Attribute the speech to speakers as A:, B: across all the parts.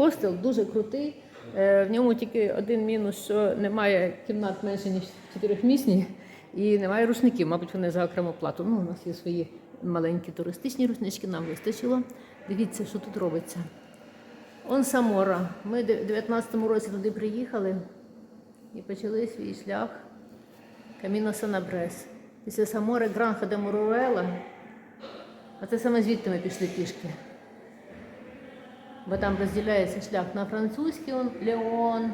A: хостел дуже крутий. Е, В ньому тільки один мінус, що немає кімнат менше, ніж чотирьохмісні, і немає рушників. Мабуть, вони за окрему плату. Ну, у нас є свої маленькі туристичні рушнички, нам вистачило. Дивіться, що тут робиться. Он Самора. Ми в 19-му році туди приїхали і почали свій шлях Каміно Санабрес. Після Самори Гранха де Муруела. А це саме звідти ми пішли пішки. Бо там розділяється шлях на французький он, Леон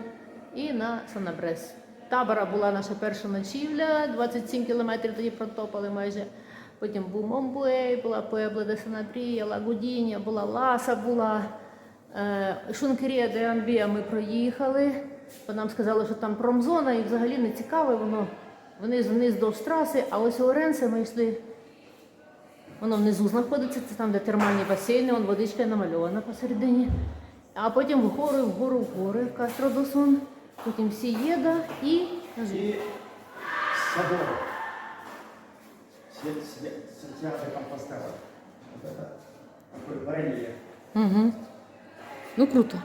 A: і на Санабрес. Табора була наша перша ночівля, 27 кілометрів тоді протопали майже. Потім був Момбуей, була Пуебло де Санабрія, Лагудіння, була Ласа, була е, Шункерія де Анбія ми проїхали. Бо нам сказали, що там промзона і взагалі не цікаве, воно вниз вниз до траси, а ось у Оренце ми йшли Воно внизу знаходиться, це там, де термальні басейни, вон водичка намальована посередині. А потім вгору, вгору, вгору, в Кастродосон, потім Сієда і.
B: Свя- свя- Сантьяго Компостела. Такой барельеф.
A: Угу. Ну круто.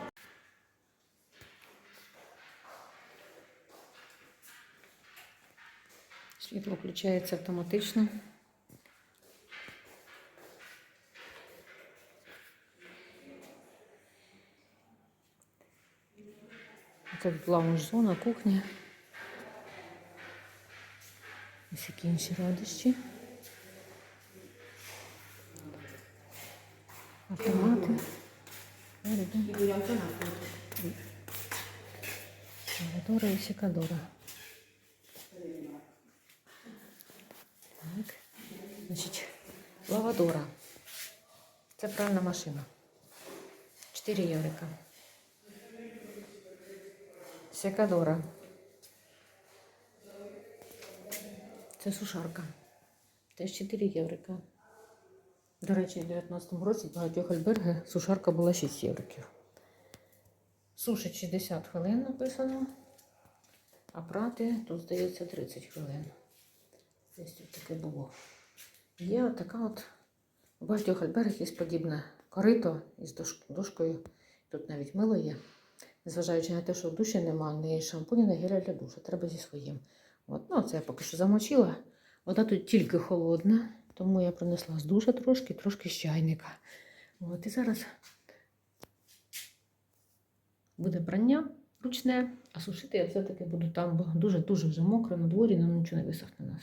A: Світло включається автоматично. Це лаунж-зона, кухня. Ось які інші радощі. Автомати. Лавадора і секадора. Так. Значить, лавадора. Це пральна машина. 4 єврика. Секадора. Це сушарка. Теж 4 єврика. До речі, в 19-му році в багатьох альберги сушарка була 6 євриків. Сушить 60 хвилин написано, а прати тут, здається, 30 хвилин. Десь тут таке було. Є отака от, у багатьох альбергах є подібне корито із дошкою. Тут навіть мило є. Незважаючи на те, що в душі нема ні шампуні, ні геля для душу. Треба зі своїм. От, ну, це я поки що замочила. Вода тут тільки холодна, тому я принесла з душа трошки, трошки з чайника. От, і зараз буде прання ручне, а сушити я все-таки буду там, бо дуже-дуже вже мокро на дворі, нам нічого не висохне нас.